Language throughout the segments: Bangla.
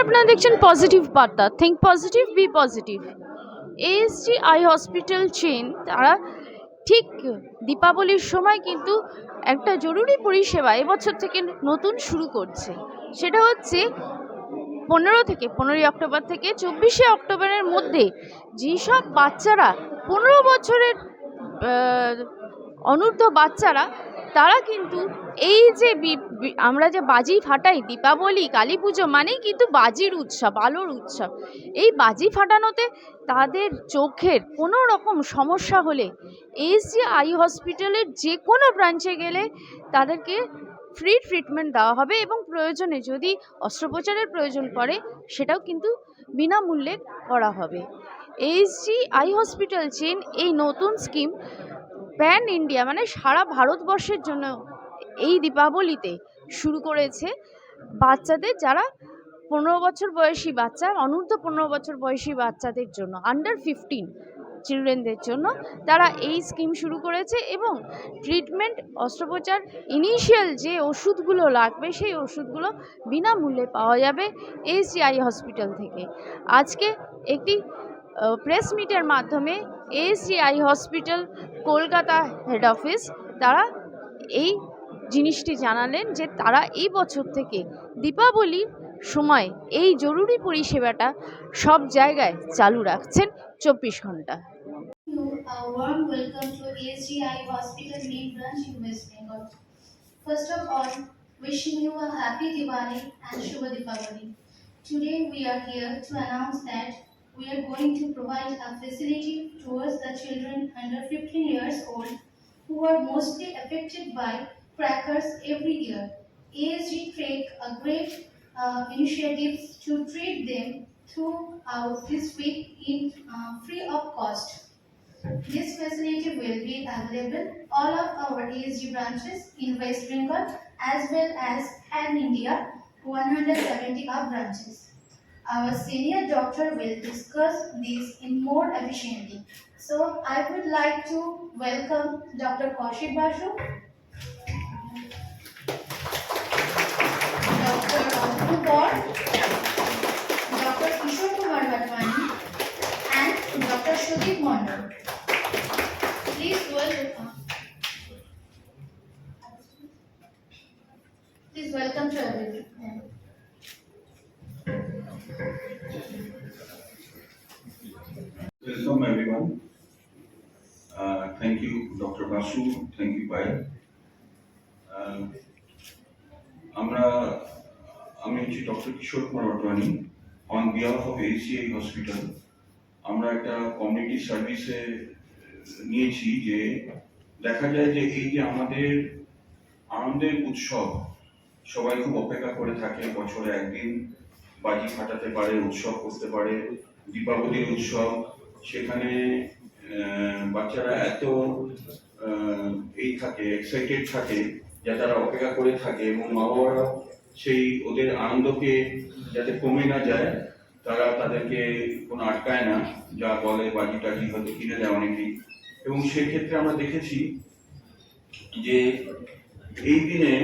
আপনারা দেখছেন পজিটিভ বার্তা। Think positive be positive ASG eye hospital chain তারা ঠিক দীপাবলির সময় কিন্তু একটা জরুরি পরিষেবা এবছর থেকে নতুন শুরু করছে। সেটা হচ্ছে পনেরো থেকে, পনেরোই অক্টোবর থেকে চব্বিশে অক্টোবরের মধ্যে যেসব বাচ্চারা পনেরো বছরের অনূর্ধ্ব বাচ্চারা, তারা কিন্তু এই যে আমরা যে বাজি ফাটাই, দীপাবলি, কালী পুজো মানেই কিন্তু বাজির উৎসব, আলোর উৎসব। এই বাজি ফাটানোতে তাদের চোখের কোনো রকম সমস্যা হলে এসজি আই হসপিটালের যে কোনো ব্রাঞ্চে গেলে তাদেরকে ফ্রি ট্রিটমেন্ট দেওয়া হবে এবং প্রয়োজনে যদি অস্ত্রোপচারের প্রয়োজন পড়ে, সেটাও কিন্তু বিনামূল্যে করা হবে। এইচজি আই হসপিটাল চেন এই নতুন স্কিম প্যান ইন্ডিয়া মানে সারা ভারতবর্ষের জন্য এই দীপাবলিতে শুরু করেছে বাচ্চাদের যারা পনেরো বছর বয়সী বাচ্চা, অনূর্ধ্ব পনেরো বছর বয়সী বাচ্চাদের জন্য আন্ডার ফিফটিন চিলড্রেনদের জন্য তারা এই স্কিম শুরু করেছে এবং ট্রিটমেন্ট অস্ত্রোপচার ইনিশিয়াল যে ওষুধগুলো লাগবে সেই ওষুধগুলো বিনামূল্যে পাওয়া যাবে এসজিআই হসপিটাল থেকে। আজকে একটি প্রেস মিটের মাধ্যমে ACI hospital Kolkata head office তারা এই জিনিসটি জানালেন যে তারা এই বছর থেকে দীপাবলির সময় এই জরুরি পরিষেবাটা সব জায়গায় চালু রাখছেন চব্বিশ ঘণ্টা। We are going to provide a facility towards the children under 15 years old who are mostly affected by crackers every year. ASG take a great uh, initiatives to treat them throughout this week in uh, free of cost. This facility will be available all of our ESG branches in West Bengal as well as Pan India 170 of branches. Our senior doctor will discuss this in more efficiently. So I would like to welcome Dr. Kaushik Basu, Kishore Kumar Atwani on behalf of ACI hospital আমরা একটা কমিউনিটি সার্ভিসে নিয়েছি যে দেখা যায় যে এই যে আমাদের আনন্দের উৎসব সবাই খুব অপেক্ষা করে থাকে, বছরে একদিন বাজি ফাটাতে পারে, উৎসব করতে পারে, দীপাবলির উৎসব, সেখানে বাচ্চারা এত এই থাকে এক্সাইটেড থাকে যা তারা অপেক্ষা করে থাকে এবং মা বাবারা সেই ওদের আনন্দকে যাতে কমে না যায়, তারা তাদেরকে কোনো আটকায় না, যা বলে বাজি টাজি হয়তো কিনে দেয় অনেকেই। এবং সেক্ষেত্রে আমরা দেখেছি যে এই দিনে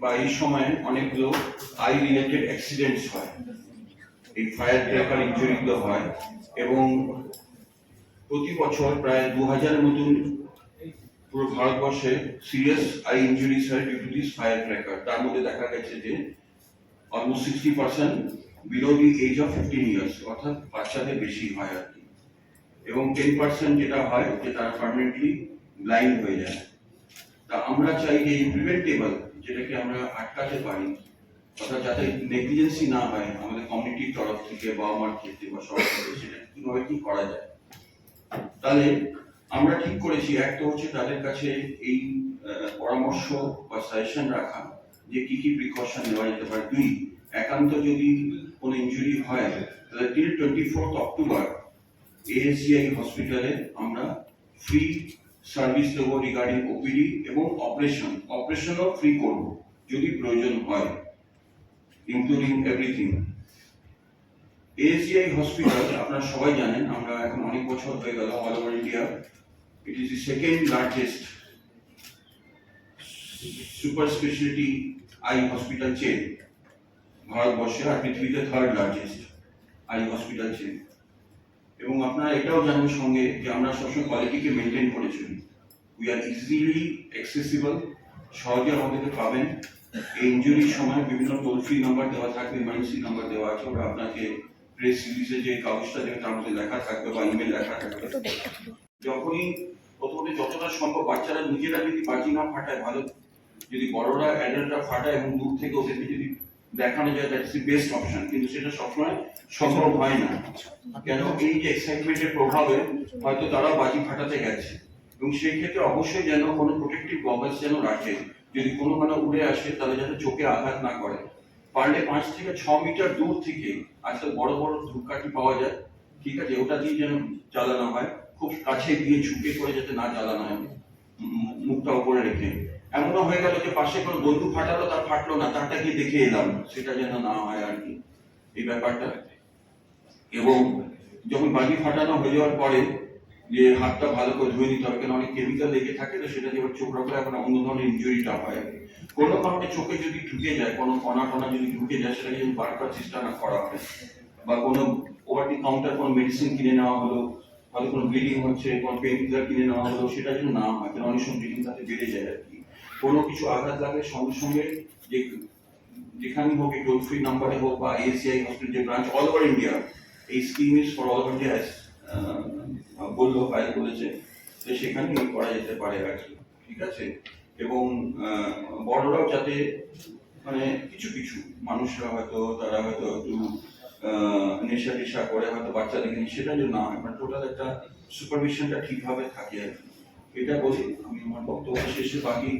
বা এই সময়ে অনেকগুলো আই রিলেটেড অ্যাক্সিডেন্টস হয়। এই ফায়ার ক্র্যাকার ইঞ্জুরিগুলো হয়। এবং প্রতি বছর প্রায় দু হাজার মতন পুরো ভারতবর্ষে সিরিয়াস আই ইঞ্জুরিস হয় due to this fire cracker তার মধ্যে দেখা গেছে যে almost sixty percent below the age of fifteen years অর্থাৎ বাচ্চাদের বেশি হয় আর কি। এবং টেন পার্সেন্ট যেটা হয় যে তারা পারমানেন্টলি ব্লাইন্ড হয়ে যায়। তা আমরা চাই যে এই প্রিভেন্টেবল যেটাকে আমরা আটকাতে পারি, অর্থাৎ যাতে নেগলিজেন্সি না হয় আমাদের কমিউনিটির তরফ থেকে বাবা মার ক্ষেত্রে বা সবার ক্ষেত্রে, সেটা কীভাবে কি করা যায়। তাহলে আমরা ঠিক করেছি, এক তো হচ্ছে তাদের কাছে এই পরামর্শ বা সাজেশন রাখা যে কি কি প্রিকশন নেওয়া যেতে পারে। দুই, একান্ত যদি কোনো ইনজুরি হয়, তাহলে till twenty fourth October ASGI hospital আমরা ফ্রি সার্ভিস দেবো রিগার্ডিং ওপিডি এবং অপারেশন অপারেশনও ফ্রি করব, যদি প্রয়োজন হয় ইনক্লুডিং এভরিথিং এএসজিআই হসপিটাল আপনারা সবাই জানেন, আমরা এখন অনেক বছর হয়ে গেল all over India it is the second largest super speciality eye hospital chain ভারতবর্ষে আর পৃথিবীতে third largest eye hospital chain এবং আপনারা এটাও জানার সঙ্গে যে আমরা সবসময় কোয়ালিটিকে মেনটেন করে চলি। উই আর ইজিলি অ্যাক্সেসিবল সহজে আমাদেরকে পাবেন। ইঞ্জুরির সময় বিভিন্ন টোল ফ্রি নাম্বার দেওয়া থাকবে ইমার্জেন্সি নাম্বার দেওয়া আছে। ওরা আপনাকে প্রেস রিলিজে যে কাগজটা দেবে তার মধ্যে লেখা থাকবে বা ইমেল লেখা থাকবে যখনই প্রথমে যতটা সম্ভব বাচ্চারা নিজেরা যদি বাজি না ফাটায়, ভালো। যদি বড়রা অ্যাডাল্টরা ফাটায় এবং দূর থেকে ওদেরকে যদি দেখানো যায় দ্যাটস দি বেস্ট অপশন কিন্তু সেটা সবসময় সম্ভব হয় না। কেন? এই যে এক্সাইটমেন্টের প্রভাবে হয়তো তারা বাজি ফাটাতে গেছে। এবং সেই ক্ষেত্রে অবশ্যই যেন কোনো প্রোটেক্টিভ গগলস যেন রাখে। যদি কোনো মানে উড়ে আসে, তাহলে যাতে চোখে আঘাত না করে। পারলে পাঁচ থেকে ছ মিটার দূর থেকে আজকাল বড় বড় ধূপকাঠি পাওয়া যায়। ঠিক আছে? ওটা দিয়ে যেন জ্বালানো হয়। খুব কাছে গিয়ে ঝুঁকে করে যাতে না জ্বালানো হয়। মুখটা উপরে রেখে। এমনও হয়ে গেল যে পাশে কোনো বন্ধু ফাটালো, তার ফাটলো না, তারটা গিয়ে দেখে এলাম, সেটা যেন না হয় আর কি। এই ব্যাপারটা। এবং যখন বাজি ফাটানো হয়ে যাওয়ার পরে যে হাতটা ভালো করে ধুয়ে নিতে হবে, কেন অনেক কেমিক্যাল লেগে থাকে তো সেটা এবার চোখ রাখলে এখন অন্য ধরনের ইঞ্জুরিটা হয়। কোনো কারণে চোখে যদি ঢুকে যায়, কোনো কণা টনা যদি ঢুকে যায় সেটা যদি বার করার চেষ্টা না করা হয়। বা কোনো ওভার দি কাউন্টার কোনো মেডিসিন কিনে নেওয়া হলো হয়তো কোনো ব্লিডিং হচ্ছে, কোনো পেন কিলার কিনে নেওয়া হলো সেটা যেন না হয়, কারণ অনেক সময় ব্লিডিং তাতে বেড়ে যায় আর কি। কোনো কিছু আঘাত লাগলে সঙ্গে সঙ্গে যে যেখানে হোক, এই টোল ফ্রি নাম্বারে হোক বা এসিআই হসপিটাল যে ব্রাঞ্চ অল ওভার ইন্ডিয়া এই scheme is for all over India বলল ফাইল বলেছে। তো সেখানে করা যেতে পারে আর কি, ঠিক আছে? এবং বড়রাও যাতে মানে কিছু কিছু মানুষরা হয়তো, তারা হয়তো একটু নেশা টেশা করে হয়তো বাচ্চাদেরকে নিয়ে সেটা যেন না হয় মানে টোটাল একটা সুপারভিশনটা ঠিকভাবে থাকে আর এটা বলি আমি আমার বক্তব্য শেষে বাকি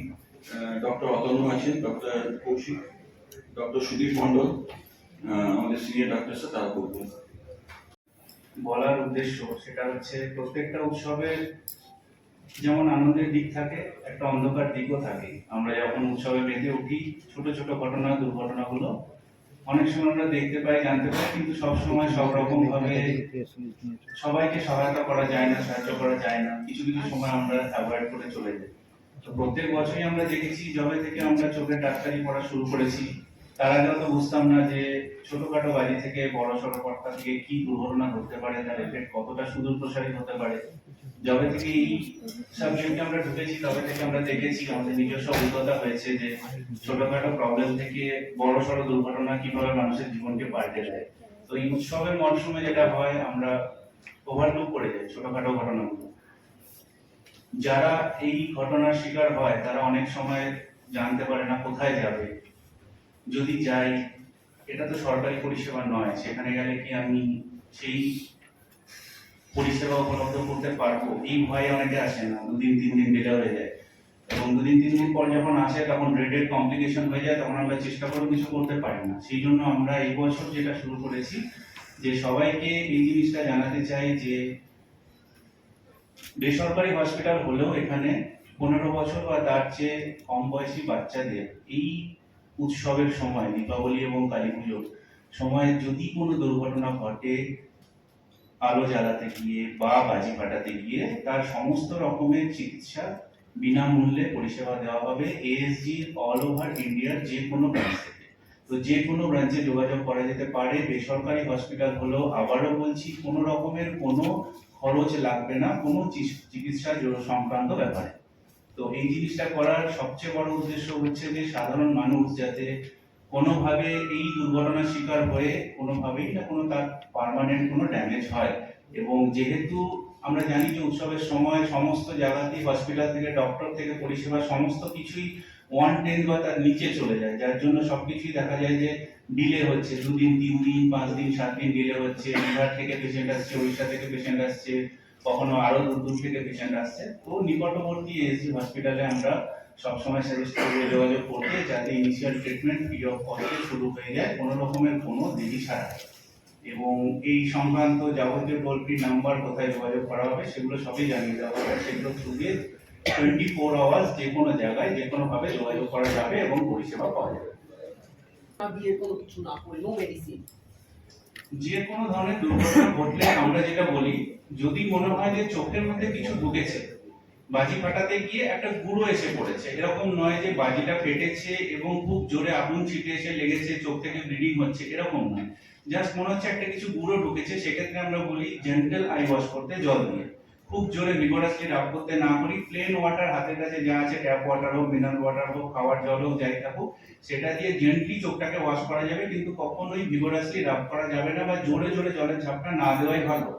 ডক্টর অতনু আছেন ডক্টর কৌশিক ডক্টর সুদীপ মন্ডল আহ, আমাদের সিনিয়র ডাক্তার স্যার তারা বলবেন। বলার উদ্দেশ্য সেটা হচ্ছে প্রত্যেকটা উৎসবের যেমন আনন্দের দিক থাকে একটা অন্ধকার দিকও থাকে। আমরা যখন উৎসবে মেতে উঠি ছোট ছোট ঘটনা দুর্ঘটনাগুলো অনেক সময় আমরা দেখতে পাই, জানতে পারি কিন্তু সব সময় সব রকম ভাবে সবাইকে সহায়তা করা যায় না, সাহায্য করা যায় না। কিছু কিছু সময় আমরা অ্যাভয়েড করে চলে যাই। তো প্রত্যেক বছরই আমরা দেখেছি, যবে থেকে আমরা চোখের ডাক্তারি পড়া শুরু করেছি, তার আগে তো বুঝতাম না যে ছোটখাটো বাড়ি থেকে বড় সড়ো কর্তা থেকে কি দুর্ঘটনা ঘটতে পারে, তার এফেক্ট কতটা সুদূর প্রসারী হতে পারে? যবে থেকে এই সাবজেক্টে আমরা ঢুকেছি, তবে থেকে আমরা দেখেছি, আমাদের নিজস্ব অভিজ্ঞতা হয়েছে যে ছোটখাটো প্রবলেম থেকে বড় সড়ো দুর্ঘটনা কীভাবে মানুষের জীবনকে পাল্টে দেয়। তো এই উৎসবের মরশুমে যেটা হয়, আমরা ওভারলুক করে যাই ছোটখাটো ঘটনাগুলো। যারা এই ঘটনার শিকার হয়, তারা অনেক সময় জানতে পারে না কোথায় যাবে। যদি যাই এটা তো সরকারি পরিষেবা নয়। সেখানে গেলে কি আমি সেই পরিষেবা উপলব্ধ করতে পারব? এই ভয়ে অনেকে আসে না। দুদিন, তিন দিন ডিলে হয়ে যায়। এবং দুদিন, তিন দিন পর যখন আসে, তখন রেডের কমপ্লিকেশন হয়ে যায়, তখন আমরা চেষ্টা করে কিছু করতে পারি না। সেই জন্য আমরা এই বছর যেটা শুরু করেছি, যে সবাইকে এই জিনিসটা জানাতে চাই যে বেসরকারি হসপিটাল হলেও এখানে পনেরো বছর বা তার চেয়ে কম বয়সী বাচ্চাদের এই উৎসবের সময়, দীপাবলি এবং কালী পুজোর সময় যদি কোনো দুর্ঘটনা ঘটে, আলো জ্বালাতে গিয়ে বা বাজি ফাটাতে গিয়ে, তার সমস্ত রকমের চিকিৎসা বিনামূল্যে পরিষেবা দেওয়া হবে এএসজি অল ওভার ইন্ডিয়ার যে কোনো ব্রাঞ্চ থেকে। তো যে কোনো ব্রাঞ্চে যোগাযোগ করা যেতে পারে, বেসরকারি হসপিটাল হলেও আবারও বলছি, কোনো রকমের কোনো খরচ লাগবে না, কোনো চিকিৎসা সংক্রান্ত ব্যাপারে। তো এই জিনিসটা করার সবচেয়ে বড় উদ্দেশ্য হচ্ছে যে সাধারণ মানুষ যাতে কোনোভাবে এই দুর্ঘটনার শিকার হয়ে কোনোভাবেই না কোনো তার পার্মানেন্ট কোনো ড্যামেজ হয়। এবং যেহেতু আমরা জানি যে উৎসবের সময় সমস্ত জায়গাতেই হসপিটাল থেকে ডক্টর থেকে পরিষেবা সমস্ত কিছুই ওয়ান টেন বা তার নিচে চলে যায়। যার জন্য সব কিছুই দেখা যায় যে ডিলে হচ্ছে। দুদিন তিন দিন পাঁচ দিন সাত দিন ডিলে হচ্ছে। বিহার থেকে পেশেন্ট আসছে, উড়িষ্যা থেকে পেশেন্ট আসছে। কখনো আরও দূর দূর থেকে পেশেন্ট আসছে। তো নিকটবর্তী এসি হসপিটালে আমরা সবসময় সাজেস্ট করব যোগাযোগ করতে, যাতে ইনিশিয়াল ট্রিটমেন্ট ফ্রি অফ কস্টে শুরু হয়ে যায়। কোনো রকমের কোনো দেরি ছাড়া। এবং এই সংক্রান্ত যাবতীয় টোল ফ্রি নাম্বার কোথায় যোগাযোগ করা হবে, সেগুলো সবই জানিয়ে দেওয়া হবে। সেগুলো থ্রু দিয়ে টোয়েন্টি ফোর আওয়ার্স যে কোনো জায়গায়, যে কোনো ভাবে যোগাযোগ করা যাবে এবং পরিষেবা পাওয়া যাবে। বিয়ের কোনো কিছু না করে নো মেডিসিন যে কোনো ধরনের দুর্ঘটনা ঘটলে আমরা যেটা বলি, যদি মনে হয় যে চোখের মধ্যে কিছু ঢুকেছে, বাজি ফাটাতে গিয়ে একটা গুঁড়ো এসে পড়েছে, এরকম নয় যে বাজিটা ফেটেছে এবং খুব জোরে আগুন ছিটে এসে লেগেছে, চোখ থেকে ব্লিডিং হচ্ছে, এরকম নয়। জাস্ট মনে হচ্ছে একটা কিছু গুঁড়ো ঢুকেছে, সেক্ষেত্রে আমরা বলি জেন্টাল আই ওয়াশ করতে জল দিয়ে। খুব জোরে ভিগোরাসলি রাব করতে না করি। প্লেন ওয়াটার হাতের কাছে যা আছে ট্যাপ ওয়াটার হোক মিনারেল ওয়াটার হোক, খাওয়ার জল হোক, যাই থাকুক, সেটা দিয়ে জেন্টলি চোখটাকে ওয়াশ করা যাবে, কিন্তু কখনোই ভিগোরাসলি রাব করা যাবে না বা জোরে জোরে জলের ঝাপটা না দেওয়াই ভালো।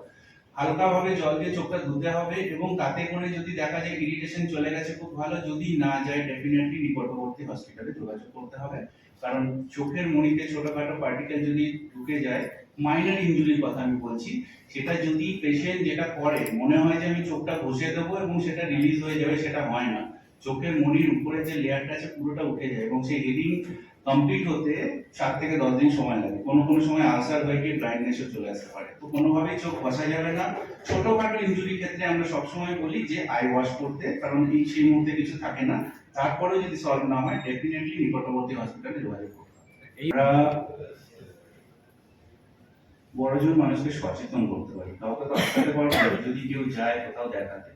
হালকাভাবে জল দিয়ে চোখটা ধুতে হবে এবং তাতে করে যদি দেখা যায় ইরিটেশন চলে গেছে, খুব ভালো। যদি না যায় ডেফিনেটলি নিকটবর্তী হসপিটালে যোগাযোগ করতে হবে। কারণ চোখের মণিতে ছোটখাটো পার্টিকেল যদি ঢুকে যায় মাইনর ইঞ্জুরির কথা আমি বলছি। সেটা যদি পেশেন্ট যেটা করে মনে হয় যে আমি চোখটা ঘষে দেবো এবং সেটা রিলিজ হয়ে যাবে সেটা হয় না। চোখের মনির উপরে যে লেয়ারটা আছে পুরোটা উঠে যায় এবং সেই হেডিং কমপ্লিট হতে সাত থেকে দশ দিন সময় লাগে। কোনো কোনো সময় আলসার হয়ে গিয়ে ব্লাইন্ডনেসও চলে আসতে পারে। তো কোনোভাবেই চোখ ঘষা যাবে না। ছোটখাটো ইঞ্জুরির ক্ষেত্রে আমরা সবসময় বলি যে আই ওয়াশ করতে কারণ এই সেই মুহূর্তে কিছু থাকে না। তারপরেও যদি সলভ না হয় ডেফিনেটলি নিকটবর্তী হসপিটালে যোগাযোগ করতে হবে। বড়জন মানুষকে সচেতন করতে পারি। কাউকে তো আটকাতে পারব যদি কেউ যায় কোথাও দেখাতে।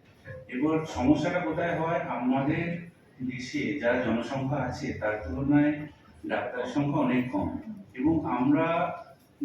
এবার সমস্যাটা কোথায় হয়? আমাদের দেশে যারা জনসংখ্যা আছে, তার তুলনায় ডাক্তারের সংখ্যা অনেক কম। এবং আমরা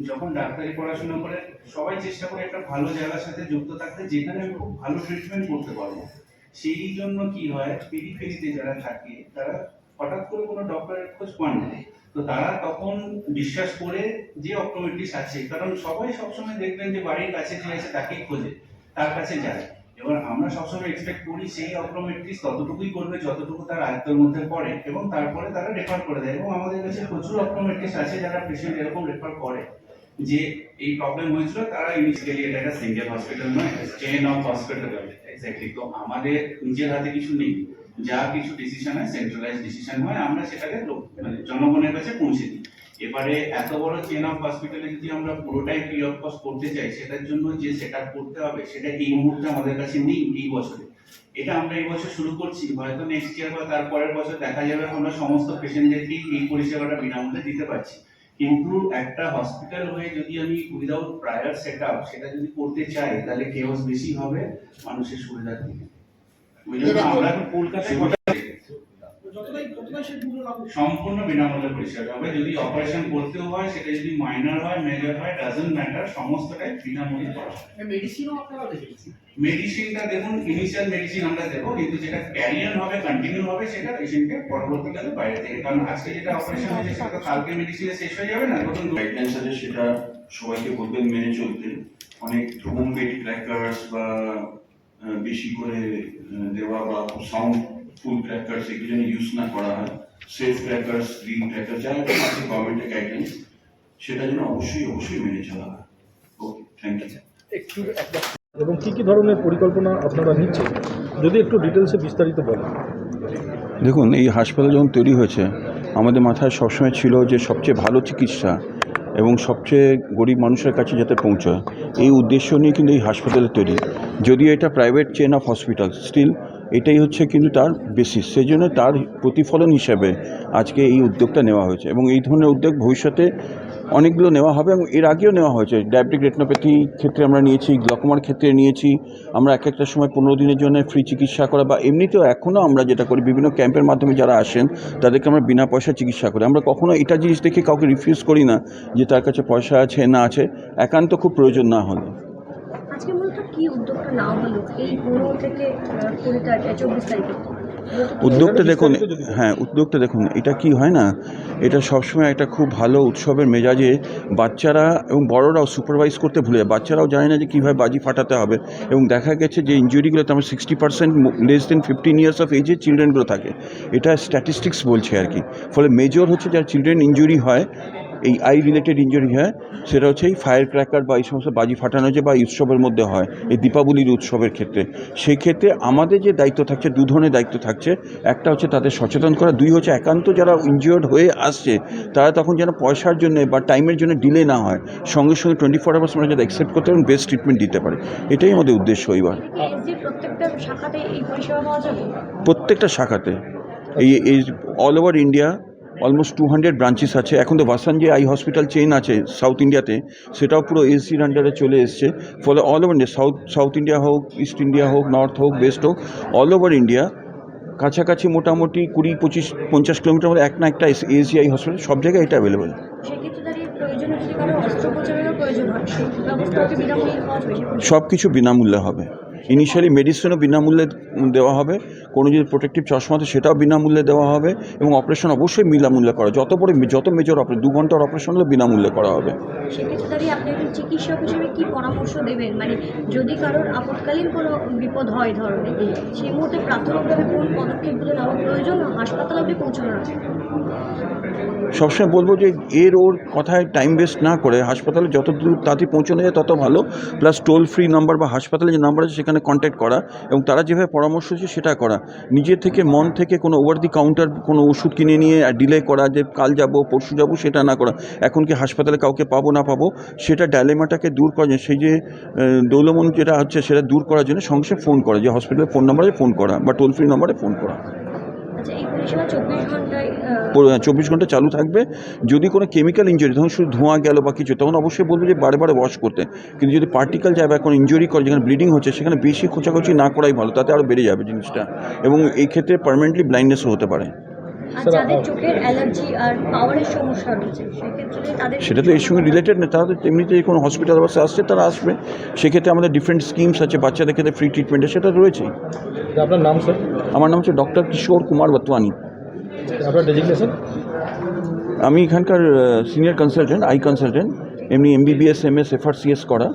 যখন ডাক্তারি পড়াশোনা করে, সবাই চেষ্টা করে একটা ভালো জায়গার সাথে যুক্ত থাকতে, যেখানে আমি খুব ভালো ট্রিটমেন্ট করতে পারব। সেই জন্য কি হয়? পেরিফেরিতে যারা থাকে, তারা হঠাৎ করে কোনো ডক্টরের খোঁজ পান না তো তারা তখন বিশ্বাস করে যে অপটোমেট্রিস্ট আছে। কারণ সবাই সবসময় দেখবেন যে বাড়ির কাছে যে আছে তাকেই খোঁজে, তার কাছে যায়। এবার আমরা সবসময় এক্সপেক্ট করি সেই অপটোমেট্রিস্ট ততটুকুই করবে, যতটুকু তার আয়ত্তের মধ্যে পড়ে এবং তারপরে তারা রেফার করে দেয়। এবং আমাদের কাছে প্রচুর অপটোমেট্রিস্ট আছে যারা পেশেন্ট এরকম রেফার করে যে এই প্রবলেম হয়েছিল, তারা ইনিশিয়ালি এটা একটা সিঙ্গেল হসপিটাল নয় চেন অফ হসপিটাল এক্স্যাক্টলি তো আমাদের নিজের হাতে কিছু নেই। যা কিছু ডিসিশন হয় সেন্ট্রালাইজ ডিসিশন হয়, আমরা সেটাকে মানে জনগণের কাছে পৌঁছে দিই। এবারে এত বড় চেন অফ হসপিটালে যদি আমরা পুরোটাই ফ্রি অফ কস্ট করতে চাই, সেটার জন্য যে সেটা করতে হবে, সেটা এই মুহূর্তে আমাদের কাছে নেই, এই বছরে। এটা আমরা এই বছর শুরু করছি, হয়তো নেক্সট ইয়ার বা তারপরের বছর দেখা যাবে, আমরা সমস্ত পেশেন্টদেরকে এই পরিষেবাটা বিনামূল্যে দিতে পারছি। কিন্তু একটা হসপিটাল হয়ে যদি আমি উইদাউট প্রায়ার সেট আপ সেটা যদি করতে চাই, তাহলে কেওস বেশি হবে, মানুষের সুবিধার দিকে। সম্পূর্ণ বিনামূল্যে পরিষেবা হবে। যদি অপারেশন করতেও হয় সেটা যদি মাইনর হয় মেজর হয় ডাজন্ট ম্যাটার সমস্তটাই বিনামূল্যে করা মেডিসিনটা দেখুন ইনিশিয়াল মেডিসিন আমরা দেবো কিন্তু যেটা ক্যারিয়ার হবে কন্টিনিউ হবে সেটা পেশেন্টকে পরবর্তীকালে বাইরে থেকে কারণ আজকে যেটা অপারেশন হয়েছে সেটা তো কালকে মেডিসিনে শেষ হয়ে যাবে না তখন গাইডলাইন্স আছে সেটা সবাইকে বলবেন মেনে চলতে। অনেক হোম বেড ক্র্যাকার্স বা বেশি করে দেওয়া বা সাউন্ড ফুল ক্র্যাকার্স এগুলো যেন ইউজ না করা হয়। সেফ ক্র্যাকার্স গ্রিন ক্র্যাকার যা আছে গভর্নমেন্টের গাইডলাইন্স সেটা যেন অবশ্যই অবশ্যই মেনে চলা হয়। ওকে থ্যাংক ইউ একটু এবং কি কি ধরনের পরিকল্পনা আপনারা নিচ্ছেন? যদি একটু ডিটেলসে বিস্তারিত বলেন। দেখুন এই হাসপাতাল যখন তৈরি হয়েছে আমাদের মাথায় সবসময় ছিল যে সবচেয়ে ভালো চিকিৎসা এবং সবচেয়ে গরিব মানুষের কাছে যাতে পৌঁছায়, এই উদ্দেশ্য নিয়ে কিন্তু এই হাসপাতাল তৈরি। যদিও এটা private chain of hospital still এটাই হচ্ছে কিন্তু তার বেসিস সেই জন্য তার প্রতিফলন হিসাবে আজকে এই উদ্যোগটা নেওয়া হয়েছে। এবং এই ধরনের উদ্যোগ ভবিষ্যতে অনেকগুলো নেওয়া হবে এবং এর আগেও নেওয়া হয়েছে। ডায়াবেটিক রেটনোপ্যাথি ক্ষেত্রে আমরা নিয়েছি গ্লকোমার ক্ষেত্রে নিয়েছি। আমরা এক একটা সময় পনেরো দিনের জন্য ফ্রি চিকিৎসা করা বা এমনিতেও এখনও আমরা যেটা করি, বিভিন্ন ক্যাম্পের মাধ্যমে যারা আসেন, তাদেরকে আমরা বিনা পয়সা চিকিৎসা করি। আমরা কখনো এটা জিনিস দেখে কাউকে রিফিউজ করি না যে তার কাছে পয়সা আছে, না আছে। একান্ত খুব প্রয়োজন না হলে। আজকে মূলত কি উদ্যোগটা নেওয়া হলো? এই পনেরো থেকে কুড়ি চব্বিশ তারিখে? উদ্যোগটা দেখুন হ্যাঁ উদ্যোগটা দেখুন এটা কি হয় না? এটা সবসময় একটা খুব ভালো উৎসবের মেজাজে বাচ্চারা এবং বড়রাও সুপারভাইজ করতে ভুলে যায়। বাচ্চারাও জানে না যে কীভাবে বাজি ফাটাতে হবে এবং দেখা গেছে যে ইঞ্জুরিগুলোতে আমার sixty percent less than fifteen years of এজের চিলড্রেনগুলো থাকে। এটা স্ট্যাটিস্টিক্স বলছে আর কি। ফলে মেজর হচ্ছে যার চিলড্রেন ইঞ্জুরি হয় এই আই রিলেটেড ইঞ্জুরি হয় সেটা হচ্ছে এই ফায়ার ক্র্যাকার বা এই সমস্ত বাজি ফাটানো যে বা এই উৎসবের মধ্যে হয় এই দীপাবলির উৎসবের ক্ষেত্রে। সেই ক্ষেত্রে আমাদের যে দায়িত্ব থাকছে দু ধরনের দায়িত্ব থাকছে। একটা হচ্ছে তাদের সচেতন করা দুই হচ্ছে একান্ত যারা ইনজিওর্ড হয়ে আসছে তারা তখন যেন পয়সার জন্য বা টাইমের জন্য ডিলে না হয় সঙ্গে সঙ্গে টোয়েন্টি ফোর আওয়ার্স আমরা যাতে অ্যাকসেপ্ট করতে এবং বেস্ট ট্রিটমেন্ট দিতে পারে। এটাই আমাদের উদ্দেশ্য এসডির প্রত্যেকটা শাখাতে এই all over India almost two hundred branches আছে। এখন তো ভাসান যে আই হসপিটাল চেইন আছে সাউথ ইন্ডিয়াতে সেটাও পুরো এসির আন্ডারে চলে এসছে। ফলে all over India south south India হোক ইস্ট ইন্ডিয়া হোক নর্থ হোক ওয়েস্ট হোক অল ওভার ইন্ডিয়া কাছাকাছি মোটামুটি কুড়ি পঁচিশ পঞ্চাশ কিলোমিটার মধ্যে এক না একটা এসিআই হসপিটাল সব জায়গায় এটা অ্যাভেলেবেল সব কিছু বিনামূল্যে হবে। ইনিশিয়ালি মেডিসিনও বিনামূল্যে দেওয়া হবে। কোনো যদি প্রোটেক্টিভ চশমা আছে, সেটাও বিনামূল্যে দেওয়া হবে এবং অপারেশন অবশ্যই বিনামূল্যে করা। যত বড়, যত মেজর অপারেশন দু ঘণ্টার অপারেশন হলে বিনামূল্যে করা হবে। চিকিৎসক হিসেবে কি পরামর্শ দেবেন? মানে যদি কারোর কোনো বিপদ হয় ধরনের সেই মুহূর্তে প্রাথমিকভাবে কোন পদক্ষেপগুলো নেওয়া প্রয়োজন হাসপাতাল অবধি পৌঁছানোর আগে? সবসময় বলব যে এর ওর কথায় টাইম ওয়েস্ট না করে হাসপাতালে যত দূর তাড়াতাড়ি পৌঁছানো যায় তত ভালো। প্লাস টোল ফ্রি নাম্বার বা হাসপাতালে যে নাম্বার আছে সেখানে কন্ট্যাক্ট করা এবং তারা যেভাবে পরামর্শ দিচ্ছে সেটা করা। নিজের থেকে মন থেকে কোনো ওভার দি কাউন্টার কোনো ওষুধ কিনে নিয়ে ডিলে করা যে কাল যাব, পরশু যাব সেটা না করা। এখন কি হাসপাতালে কাউকে পাবো না পাবো সেটা ডায়লেমাটাকে দূর করার জন্য সেই যে দৌলমন যেটা হচ্ছে সেটা দূর করার জন্য সঙ্গে ফোন করা। যে হসপিটালের ফোন নাম্বারে ফোন করা বা টোল ফ্রি নাম্বারে ফোন করা। আচ্ছা এই পরিষেবা চব্বিশ ঘন্টায় চব্বিশ ঘণ্টা চালু থাকবে। যদি কোনো কেমিক্যাল ইঞ্জুরি তখন শুধু ধোঁয়া গেল বা কিছু তখন অবশ্যই বলব যে বারে বারে ওয়াশ করতে। কিন্তু যদি পার্টিকেল যায় বা কোনো ইঞ্জুরি করে যেখানে ব্লিডিং হচ্ছে সেখানে বেশি খোঁচাখুচি না করাই ভালো তাতে আরও বেড়ে যাবে জিনিসটা। এবং এই ক্ষেত্রে পার্মানেন্টলি ব্লাইন্ডনেসও হতে পারে। আর যাদের চোখের অ্যালার্জি আর পাওয়ারের সমস্যা রয়েছে সেক্ষেত্রে তাদের সেটা তো এর সঙ্গে রিলেটেড না তারা তো এমনিতে কোনো হসপিটাল অবস্থা আসছে তারা আসবে। সেক্ষেত্রে আমাদের ডিফারেন্ট স্কিমস আছে বাচ্চাদের ক্ষেত্রে ফ্রি ট্রিটমেন্টের সেটা রয়েছেই আপনার নাম স্যার আমার নাম হচ্ছে ডক্টর কিশোর কুমার বতওয়ানি আপনার ডেজিগনেশন আমি এখানকার সিনিয়র কনসালটেন্ট আই কনসালটেন্ট এমনি এমবিবিএস এম এস এফআরসিএস করা।